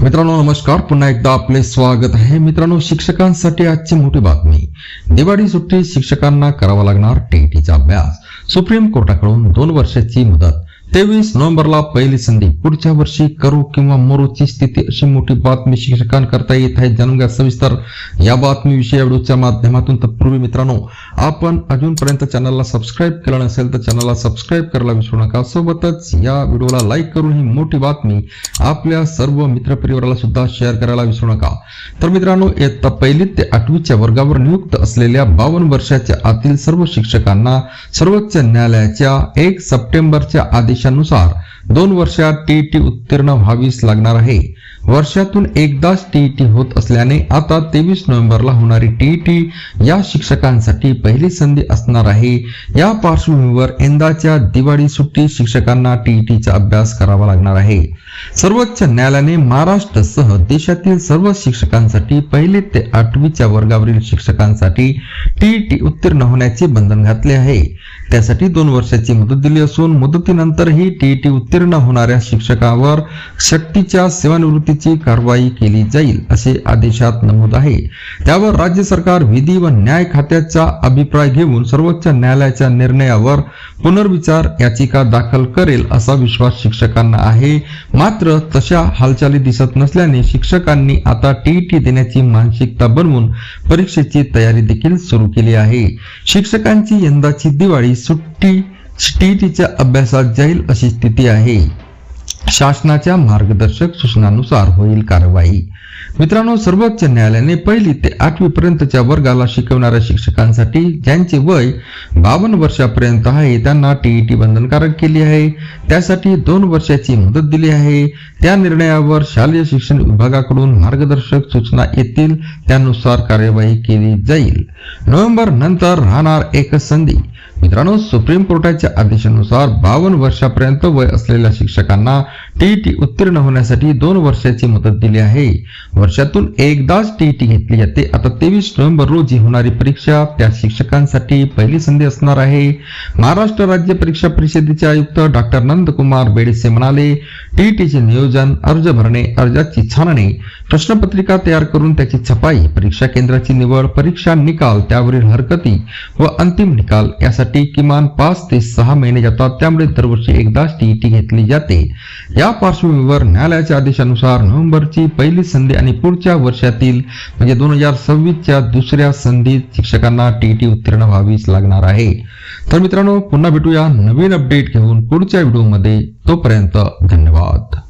मित्रांनो नमस्कार. पुन्हा एकदा आपले स्वागत आहे. मित्रांनो शिक्षकांसाठी आजची मोठी बातमी. दिवाळी सुट्टी शिक्षकांना करावा लागणार टीईटीचा अभ्यास. सुप्रीम कोर्टाकडून दोन वर्षाची मुदत. तेवीस नोव्हेंबरला पहिली संधी. पुढच्या वर्षी करू किंवा मरूची स्थिती अशी मोठी बातमी शिक्षकांकरता येत आहे जाणून घ्या सविस्तर या बातमीविषयी या व्हिडिओच्या माध्यमातून. तत्पूर्वी मित्रांनो आपण अजूनपर्यंत चॅनलला सबस्क्राईब केलं नसेल तर चॅनलला सबस्क्राईब करायला विसरू नका. सोबतच या व्हिडिओला लाईक करून ही मोठी बातमी आपल्या सर्व मित्रपरिवाराला सुद्धा शेअर करायला विसरू नका. तर मित्रांनो इयत्ता पहिली ते आठवीच्या वर्गावर नियुक्त असलेल्या बावन्न वर्षाच्या आतील सर्व शिक्षकांना सर्वोच्च न्यायालयाच्या एक सप्टेंबरच्या आदेश आदेशानुसार दोन वर्षात टीईटी उत्तीर्ण व्हावीच लागणार आहे. वर्षातून एकदाच टीईटी होत असल्याने आता तेवीस नोव्हेंबरला होणारी टीईटी या शिक्षकांसाठी पहिली संधी असणार आहे. या पार्श्वभूमीवर यंदाच्या दिवाळी सुट्टी शिक्षकांना टीईटीचा अभ्यास करावा लागणार आहे. सर्वोच्च न्यायालयाने महाराष्ट्रसह देशातील सर्व शिक्षकांसाठी पहिली ते आठवीच्या वर्गावरील शिक्षकांसाठी टीईटी उत्तीर्ण होण्याचे बंधन घातले आहे. त्यासाठी दोन वर्षाची मुदत दिली असून मुदतीनंतरही टीईटी उत्तीर्ण होणाऱ्या शिक्षकावर शक्तीच्या सेवानिवृत्तीची कारवाई केली जाईल असे आदेशात नमूद आहे. त्यावर राज्य सरकार विधी व न्याय खात्याचा अभिप्राय घेऊन सर्वोच्च न्यायालयाच्या निर्णयावर पुनर्विचार याचिका दाखल करेल असा विश्वास शिक्षकांना आहे. मात्र तशा हालचाली दिसत नसल्याने शिक्षकांनी आता टीईटी देण्याची मानसिकता बनवून परीक्षेची तयारी देखील सुरू केली आहे. शिक्षकांची यंदाची दिवाळी सुट्टी टीईटीच्या अभ्यासात जाईल अशी स्थिती आहे. शासनाच्या मार्गदर्शक सूचनानुसार होईल कारवाई. मित्रांनो सर्वोच्च न्यायालयाने पहिली ते आठवी पर्यंतच्या वर्गाला शिकवणाऱ्या शिक्षकांसाठी ज्यांचे वय बावन्न वर्षापर्यंत आहे त्यांना टीईटी बंधनकारक केली आहे. त्यासाठी दोन वर्षाची मदत दिली आहे. त्या निर्णयावर शालेय शिक्षण विभागाकडून मार्गदर्शक सूचना येतील. त्यानुसार कार्यवाही केली जाईल. नोव्हेंबर नंतर राहणार एक संधी. मित्रांनो सुप्रीम कोर्टाच्या आदेशानुसार बावन्न वर्षापर्यंत वय असलेल्या शिक्षकांना टीईटी उत्तीर्ण होण्यासाठी दोन वर्षाची मुदत दिली आहे. वर्षातून एकदाच टीईटी घेतली जाते. आता तेवीस नोव्हेंबर रोजी होणारी परीक्षा त्या शिक्षकांसाठी पहिली संधी असणार आहे. महाराष्ट्र राज्य परीक्षा परिषदेचे आयुक्त डॉक्टर नंदकुमार बेडसे म्हणाले टीईटीचे नियोजन अर्ज भरणे अर्जाची छाननी प्रश्नपत्रिका तयार करून त्याची छपाई परीक्षा केंद्राची निवड परीक्षा निकाल त्यावरील हरकती व अंतिम निकाल यासाठी किमान पाच ते सहा महिने जातात. त्यामुळे दरवर्षी एकदाच टीईटी घेतली जाते. या पार्श्वभूमीवर न्यायालयाच्या आदेशानुसार नोव्हेंबरची पहिली संधी आणि पुढच्या वर्षातील म्हणजे दोन हजार सव्वीसच्या दुसऱ्या संधीत शिक्षकांना टीईटी उत्तीर्ण व्हावीच लागणार आहे. तर मित्रांनो पुन्हा भेटूया नवीन अपडेट घेऊन पुढच्या व्हिडिओमध्ये तोपर्यंत धन्यवाद.